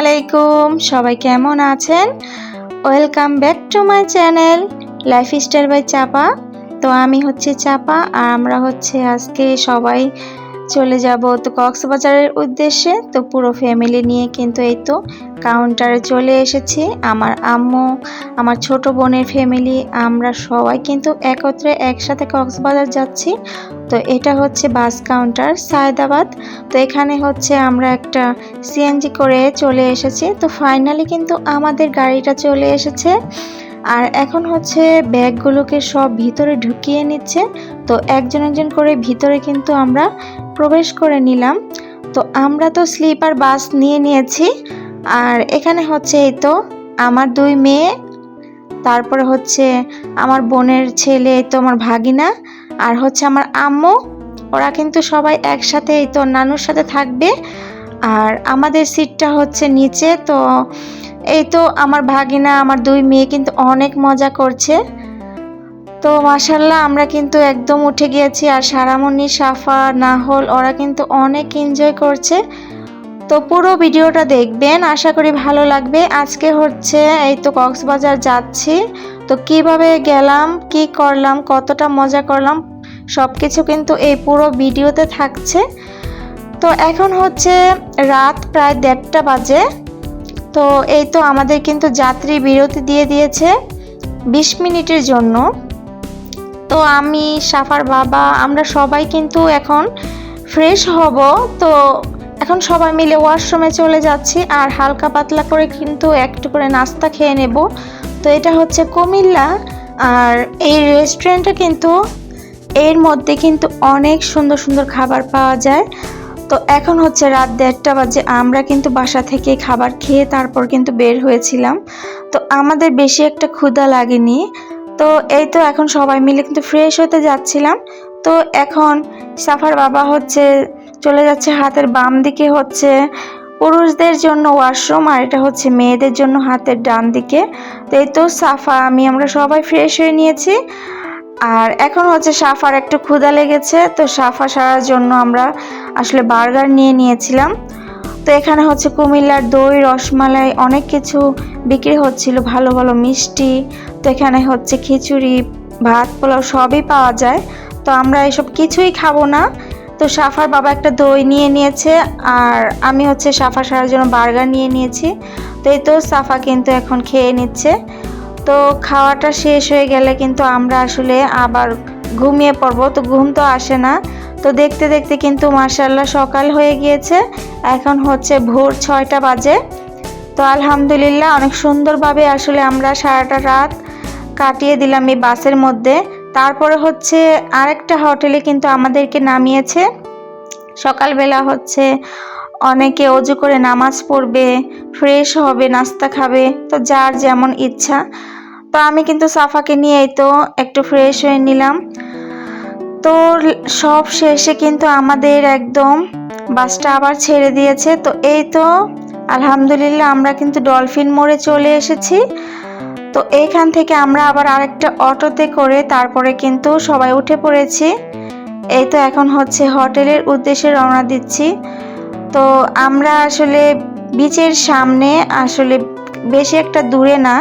আলাইকুম, সবাই কেমন আছেন? Welcome back to my channel lifestyle by চাপা তো আমি হচ্ছে চাপা, আর আমরা হচ্ছে আজকে সবাই চলে যাব তো কক্সবাজারের উদ্দেশ্যে। তো পুরো ফ্যামিলি নিয়ে কিন্তু এই তো কাউন্টারে চলে এসেছি। আমার আম্মু, আমার ছোট বোনের ফ্যামিলি আমরা সবাই কিন্তু একত্রে একসাথে কক্সবাজার যাচ্ছি। তো এটা হচ্ছে বাস কাউন্টার সায়দাবাদ। তো এখানে হচ্ছে আমরা একটা সিএনজি করে চলে এসেছি। তো ফাইনালি কিন্তু আমাদের গাড়িটা চলে এসেছে। আর এখন হচ্ছে ব্যাগগুলোকে সব ভিতরে ঢুকিয়ে নিচ্ছে। তো একজন একজন করে ভিতরে কিন্তু আমরা প্রবেশ করে নিলাম। তো আমরা তো স্লিপার বাস নিয়ে নিয়েছি। আর এখানে হচ্ছে এই তো আমার দুই মেয়ে, তারপরে হচ্ছে আমার বোনের ছেলে তো আমার ভাগিনা, আর হচ্ছে আমার আম্মু। ওরা কিন্তু সবাই একসাথে এই তো নানুর সাথে থাকবে। আর আমাদের সিটটা হচ্ছে নিচে। তো এই তো আমার ভাগিনা, আমার দুই মেয়ে কিন্তু অনেক মজা করছে। তো মাসাল্লাহ আমরা কিন্তু একদম উঠে গিয়েছি আর সারামণি, সাফা, নাহল, ওরা কিন্তু অনেক এনজয় করছে। তো পুরো ভিডিওটা দেখবেন, আশা করি ভালো লাগবে। আজকে হচ্ছে এই তো কক্সবাজার যাচ্ছি। তো কীভাবে গেলাম, কি করলাম, কতটা মজা করলাম সব কিছু কিন্তু এই পুরো ভিডিওতে থাকছে। তো এখন হচ্ছে রাত প্রায় দেড়টা বাজে। তো এই তো আমাদের কিন্তু যাত্রী বিরতি দিয়ে দিয়েছে বিশ মিনিটের জন্য। তো আমি, সাফার বাবা, আমরা সবাই কিন্তু এখন ফ্রেশ হব। তো এখন সবাই মিলে ওয়াশরুমে চলে যাচ্ছি আর হালকা পাতলা করে কিন্তু একটু করে নাস্তা খেয়ে নেব। তো এটা হচ্ছে কুমিল্লা আর এই রেস্টুরেন্টে কিন্তু এর মধ্যে কিন্তু অনেক সুন্দর সুন্দর খাবার পাওয়া যায়। তো এখন হচ্ছে রাত দেড়টা বাজে, আমরা কিন্তু বাসা থেকে খাবার খেয়ে তারপর কিন্তু বের হয়েছিলাম। তো আমাদের বেশি একটা ক্ষুধা লাগেনি। তো এই তো এখন সবাই মিলে কিন্তু ফ্রেশ হতে যাচ্ছিলাম। তো এখন সাফার বাবা হচ্ছে চলে যাচ্ছে হাতের বাম দিকে হচ্ছে পুরুষদের জন্য ওয়াশরুম আর এটা হচ্ছে মেয়েদের জন্য হাতের ডান দিকে। তো এই তো সাফা, আমি, আমরা সবাই ফ্রেশ হয়ে নিয়েছি। আর এখন হচ্ছে সাফার একটু ক্ষুধা লেগেছে, তো সাফা সারার জন্য আমরা আসলে বার্গার নিয়ে নিয়েছিলাম। তো এখানে হচ্ছে কুমিল্লার দই, রসমালাই, অনেক কিছু বিক্রি হচ্ছিল, ভালো ভালো মিষ্টি। তো এখানে হচ্ছে খিচুড়ি, ভাত, পোলাও সবই পাওয়া যায়। তো আমরা এসব কিছুই খাব না। তো সাফার বাবা একটা দই নিয়ে নিয়েছে, আর আমি হচ্ছে সাফা সারার জন্য বার্গার নিয়ে নিয়েছি। তো এই তো সাফা কিন্তু এখন খেয়ে নিচ্ছে। তো খাওয়াটা শেষ হয়ে গেলে কিন্তু আমরা আসলে আবার ঘুমিয়ে পড়ব। তো ঘুম তো আসে না। তো দেখতে দেখতে কিন্তু মার্শাল্লাহ সকাল হয়ে গিয়েছে। এখন হচ্ছে ভোর ছয়টা বাজে। তো আলহামদুলিল্লাহ অনেক সুন্দরভাবে আসলে আমরা সারাটা রাত কাটিয়ে দিলাম এই বাসের মধ্যে। তারপরে হচ্ছে আরেকটা হোটেলে কিন্তু আমাদেরকে নামিয়েছে। সকালবেলা হচ্ছে অনেকে অজু করে নামাজ পড়বে ফ্রেশ হবে, নাস্তা খাবে, তো যার যেমন ইচ্ছা। তো আমি কিন্তু সাফাকে নিয়েই তো একটু ফ্রেশ হয়ে নিলাম। তো সব শেষে কিন্তু আমাদের একদম বাসটা আবার ছেড়ে দিয়েছে। তো এই তো, আলহামদুলিল্লাহ আমরা কিন্তু ডলফিন মোড়ে চলে এসেছি। তো এইখান থেকে আমরা আবার আরেকটা অটোতে করে তারপরে কিন্তু সবাই উঠে পড়েছি। এই তো এখন হচ্ছে হোটেলের উদ্দেশ্যে রওনা দিচ্ছি। তো আমরা আসলে বিচের সামনে আসলে বেশি একটা দূরে না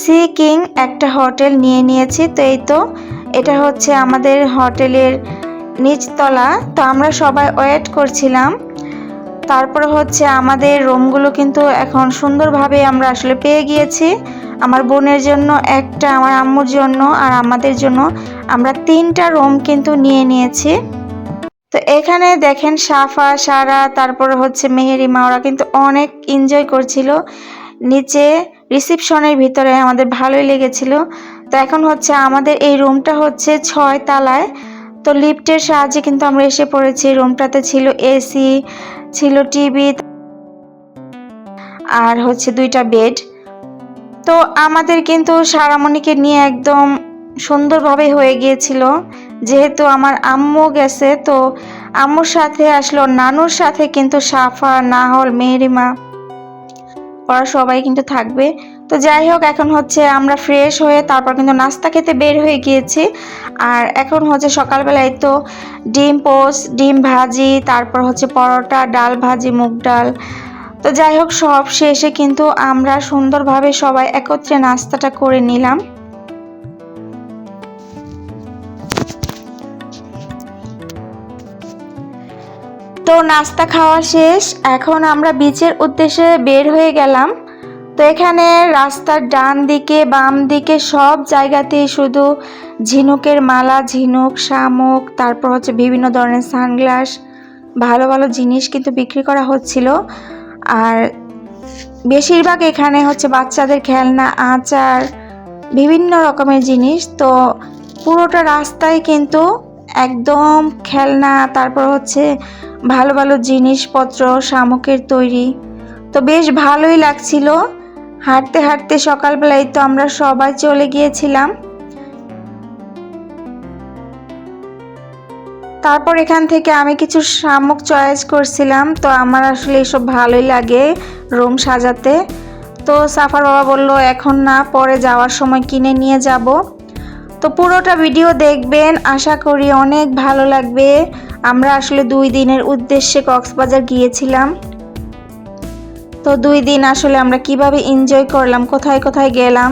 সি কিং একটা হোটেল নিয়ে নিয়েছি। তো এই তো এটা হচ্ছে আমাদের হোটেলের নিচতলা। তো আমরা সবাই ওয়েট করছিলাম। তারপরে হচ্ছে আমাদের রুমগুলো কিন্তু এখন সুন্দরভাবে আমরা আসলে পেয়ে গিয়েছি। আমার বোনের জন্য একটা, আমার আম্মুর জন্য আর আমাদের জন্য আমরা তিনটা রুম কিন্তু নিয়ে নিয়েছি। তো এখানে দেখেন সাফা, সারা, তারপরে হচ্ছে মেহেরিমা ওরা কিন্তু অনেক এনজয় করছিল। নিচে রিসিপশনের ভিতরে আমাদের ভালোই লেগেছিল। তো এখন হচ্ছে আমাদের এই রুমটা হচ্ছে ছয় তালায়। তো লিফটের সাহায্যে কিন্তু আমরা এসে পড়েছি। রুমটাতে ছিল এসি, ছিল টিভি আর হচ্ছে দুইটা বেড। তো আমাদের কিন্তু সারামণিকে নিয়ে একদম সুন্দরভাবে হয়ে গিয়েছিল। যেহেতু আমার আম্মু গেছে, তো আম্মুর সাথে আসলো, নানুর সাথে কিন্তু সাফা, নাহল, মেহরিমা, ওরা সবাই কিন্তু থাকবে। তো যাই হোক, এখন হচ্ছে আমরা ফ্রেশ হয়ে তারপর কিন্তু নাস্তা খেতে বের হয়ে গিয়েছি। আর এখন হচ্ছে সকালবেলায় তো ডিম পোস্ট ডিম ভাজি, তারপর হচ্ছে পরোটা, ডাল ভাজি, মুগ ডাল। তো যাই হোক, সব শেষে কিন্তু আমরা সুন্দরভাবে সবাই একত্রে নাস্তাটা করে নিলাম। তো নাস্তা খাওয়া শেষ, এখন আমরা বিচের উদ্দেশ্যে বের হয়ে গেলাম। তো এখানে রাস্তার ডান দিকে, বাম দিকে সব জায়গাতেই শুধু ঝিনুকের মালা, ঝিনুক, শামুক, তারপর হচ্ছে বিভিন্ন ধরনের সানগ্লাস, ভালো ভালো জিনিস কিন্তু বিক্রি করা হচ্ছিল। আর বেশিরভাগ এখানে হচ্ছে বাচ্চাদের খেলনা, আচার, বিভিন্ন রকমের জিনিস। তো পুরোটা রাস্তায় কিন্তু একদম খেলনা, তারপর হচ্ছে ভালো ভালো জিনিসপত্র, শামুকের তৈরি। তো বেশ ভালোই লাগছিল। হাঁটতে হাঁটতে সকালবেলায় তো আমরা সবাই চলে গিয়েছিলাম। তারপর এখান থেকে আমি কিছু শামুক চয়েস করছিলাম, তো আমার আসলে এসব ভালোই লাগে রুম সাজাতে। তো সাফার বাবা বলল, এখন না, পরে যাওয়ার সময় কিনে নিয়ে যাব। তো পুরোটা ভিডিও দেখবেন, আশা করি অনেক ভালো লাগবে। আমরা আসলে দুই দিনের উদ্দেশ্যে কক্সবাজার গিয়েছিলাম। তো দুই দিন আসলে আমরা কীভাবে এনজয় করলাম, কোথায় কোথায় গেলাম?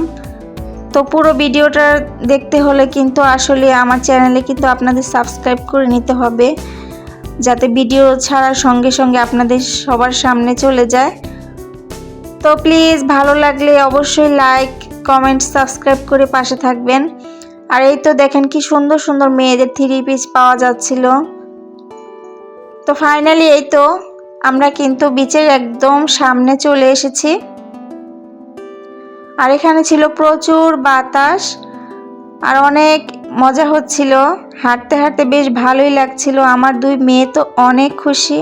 তো পুরো ভিডিওটা দেখতে হলে কিন্তু আসলে আমার চ্যানেলে কিন্তু আপনাদের সাবস্ক্রাইব করে নিতে হবে, যাতে ভিডিও ছাড়ার সঙ্গে সঙ্গে আপনাদের সবার সামনে চলে যায়। তো প্লিজ ভালো লাগলে অবশ্যই লাইক কমেন্ট সাবস্ক্রাইব করে পাশে থাকবেন। আর এই তো দেখেন কি সুন্দর সুন্দর মেয়েদের থ্রি পিস পাওয়া যাচ্ছিল। তো ফাইনালি এই তো আমরা কিন্তু বিচের একদম সামনে চলে এসেছি। আর এখানে ছিল প্রচুর বাতাস আর অনেক মজা হচ্ছিল। হাঁটতে হাঁটতে বেশ ভালোই লাগছিল। আমার দুই মেয়ে তো অনেক খুশি।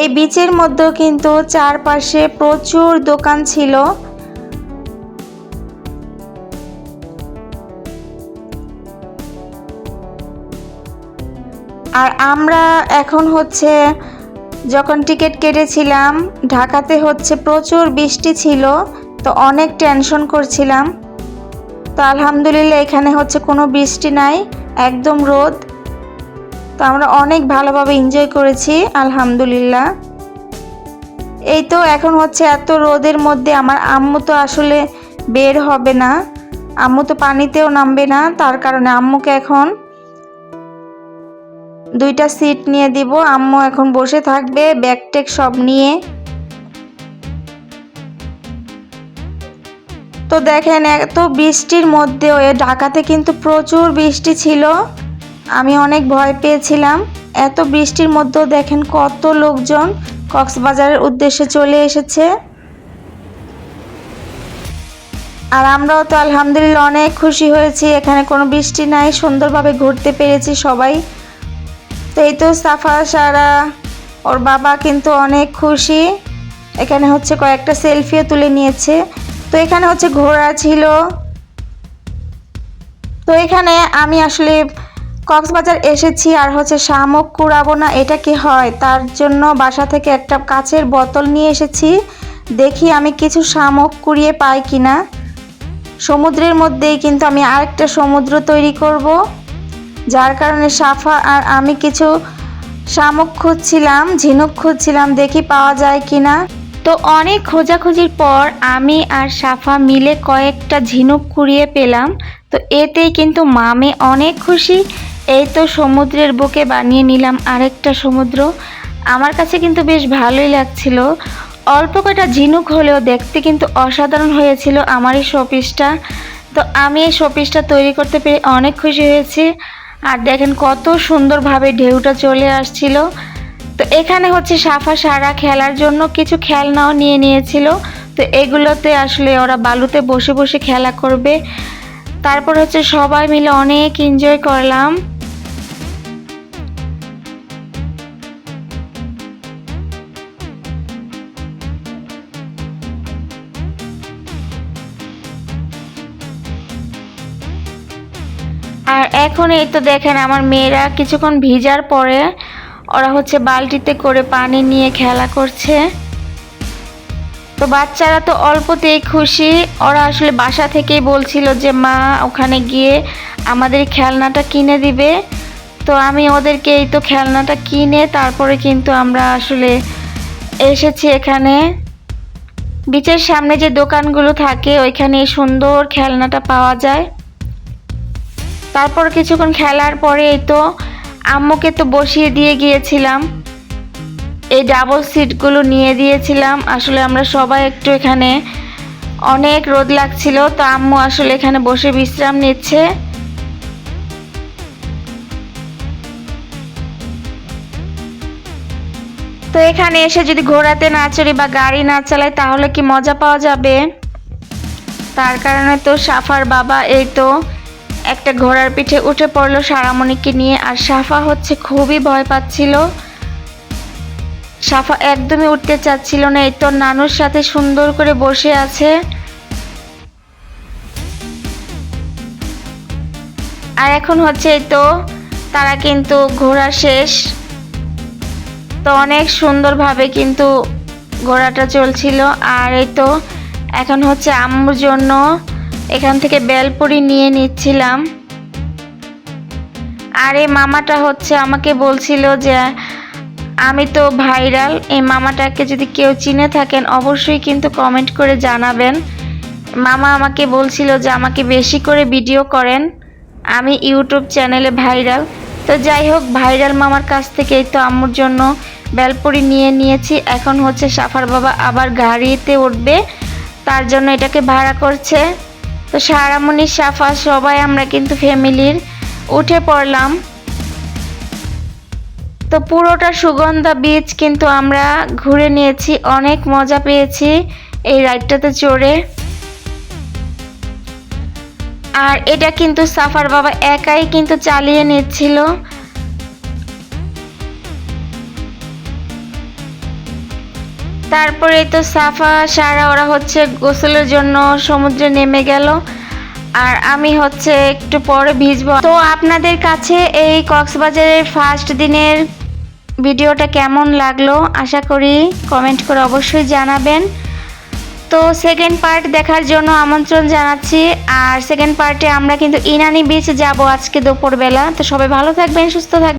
এই বিচের মধ্যেও কিন্তু চারপাশে প্রচুর দোকান ছিল। আর আমরা এখন হচ্ছে যখন টিকিট কেটেছিলাম, ঢাকাতে হচ্ছে প্রচুর বৃষ্টি ছিল, তো অনেক টেনশন করছিলাম। তো আলহামদুলিল্লাহ এখানে হচ্ছে কোনো বৃষ্টি নাই, একদম রোদ। তো আমরা অনেক ভালোভাবে এনজয় করেছি, আলহামদুলিল্লাহ। এই তো এখন হচ্ছে এত রোদের মধ্যে আমার আম্মু তো আসলে বের হবে না। আম্মু তো পানিতেও নামবে না, তার কারণে আম্মুকে এখন দুইটা সিট নিয়ে দিব। আম্মু এখন বসে থাকবে ব্যাগ টেক সব নিয়ে। তো দেখেন এত বৃষ্টির মধ্যেও, এ ঢাকাতে কিন্তু প্রচুর বৃষ্টি ছিল। আমি অনেক ভয় পেয়েছিলাম। এত বৃষ্টির মধ্যেও দেখেন কত লোকজন কক্সবাজারের উদ্দেশ্যে চলে এসেছে। আর আমরাও তো আলহামদুলিল্লাহ অনেক খুশি হয়েছি। এখানে কোনো বৃষ্টি নাই, সুন্দরভাবে ঘুরতে পেরেছি সবাই। তো এই তো সাফা, সারা, ওর বাবা কিন্তু অনেক খুশি। এখানে হচ্ছে কয়েকটা সেলফিও তুলে নিয়েছে। তো এখানে হচ্ছে ঘোড়া ছিল। তো এখানে আমি আসলে কক্সবাজার এসেছি আর হচ্ছে শামুক কুড়াবো না, এটা কি হয়? তার জন্য বাসা থেকে একটা কাচের বোতল নিয়ে এসেছি। দেখি আমি কিছু শামুক কুড়িয়ে পাই কিনা। সমুদ্রের মধ্যেই কিন্তু আমি আরেকটা সমুদ্র তৈরি করব। যার কারণে সাফা আর আমি কিছু শামুক খুঁজছিলাম, ঝিনুক খুঁজছিলাম, দেখি পাওয়া যায় কিনা। তো অনেক খোঁজাখুঁজির পর আমি আর সাফা মিলে কয়েকটা ঝিনুক কুড়িয়ে পেলাম। তো এতেই কিন্তু মামে অনেক খুশি। এই তো সমুদ্রের বুকে বানিয়ে নিলাম আরেকটা সমুদ্র। আমার কাছে কিন্তু বেশ ভালোই লাগছিল। অল্প কটা ঝিনুক হলেও দেখতে কিন্তু অসাধারণ হয়েছিল আমার এই শোপিসটা। তো আমি এই শোপিসটা তৈরি করতে পেরে অনেক খুশি হয়েছি। আর দেখেন কত সুন্দরভাবে ঢেউটা চলে আসছিল। তো এখানে হচ্ছে সাফা সারা খেলার জন্য কিছু খেলনাও নিয়ে নিয়েছিল। তো এগুলোতে আসলে ওরা বালুতে বসে বসে খেলা করবে। তারপর হচ্ছে সবাই মিলে অনেক এনজয় করলাম। আর এখন এই তো দেখেন আমার মেয়েরা কিছুক্ষণ ভিজার পরে ওরা হচ্ছে বালতিতে করে পানি নিয়ে খেলা করছে। তো বাচ্চারা তো অল্পতেই খুশি। ওরা আসলে বাসা থেকেই বলছিল যে, মা, ওখানে গিয়ে আমাদের খেলনাটা কিনে দিবে। তো আমি ওদেরকে এই তো খেলনাটা কিনে তারপরে কিন্তু আমরা আসলে এসেছি এখানে। বিচের সামনে যে দোকানগুলো থাকে ওইখানে সুন্দর খেলনাটা পাওয়া যায়। তারপর কিছুক্ষণ খেলার পরে এই তো আম্মুকে তো বসিয়ে দিয়ে গিয়েছিলাম। এই ডাবল সিটগুলো নিয়ে দিয়েছিলাম। আসলে আমরা সবাই একটু এখানে অনেক রোদ লাগছিল, তো আম্মু আসলে এখানে বসে বিশ্রাম নিচ্ছে। তো এখানে এসে যদি ঘোরাতে না চড়ি বা গাড়ি না চালাই, তাহলে কি মজা পাওয়া যাবে? তার কারণে তো সাফার বাবা, এই তো একটা ঘোড়ার পিঠে উঠে পড়ল সারামণিকে নিয়ে আর সাফা হচ্ছে খুবই ভয় পাচ্ছিল। সাফা একদমই উঠতে চাচ্ছিল না, এই তো নানুর সাথে সুন্দর করে বসে আছে। আর এখন হচ্ছে এই তো তারা কিন্তু ঘোরা শেষ। তো অনেক সুন্দরভাবে কিন্তু ঘোড়াটা চলছিল। আর এই তো এখন হচ্ছে আম্মুর জন্য এখান থেকে বেলপুরি নিয়ে নিচ্ছিলাম। আর এই মামাটা হচ্ছে আমাকে বলছিল যে, আমি তো ভাইরাল, এই মামাটাকে যদি কেউ চিনে থাকেন অবশ্যই কিন্তু কমেন্ট করে জানাবেন। মামা আমাকে বলছিল যে, আমাকে বেশি করে ভিডিও করেন, আমি ইউটিউব চ্যানেলে ভাইরাল। তো যাই হোক, ভাইরাল মামার কাছ থেকেই তো আম্মুর জন্য বেলপুরি নিয়ে নিয়েছি। এখন হচ্ছে সাফার বাবা আবার গাড়িতে উঠবে, তার জন্য এটাকে ভাড়া করছে। তো সারামণি সাফা, সবাই আমরা কিন্তু ফ্যামিলির উঠে পড়লাম। তো পুরোটা সুগন্ধা বীচ কিন্তু আমরা ঘুরে নিয়েছি, অনেক মজা পেয়েছি এই রাইডটাতে চড়ে। আর এটা কিন্তু সাফার বাবা একাই কিন্তু চালিয়ে নিচ্ছিল। তারপরে তো সাফা, সারা, ওরা হচ্ছে গোসলের জন্য সমুদ্রে নেমে গেল। আর আমি হচ্ছে একটু পরে ভিজবো। তো আপনাদের কাছে এই কক্সবাজারের ফার্স্ট দিনের ভিডিওটা কেমন লাগল? আশা করি কমেন্ট করে অবশ্যই জানাবেন। তো সেকেন্ড পার্ট দেখার জন্য আমন্ত্রণ জানাচ্ছি। আর সেকেন্ড পার্টে আমরা কিন্তু ইনানি বিচ যাব আজকে দুপুরবেলা। তো সবাই ভালো থাকবেন, সুস্থ থাকবেন।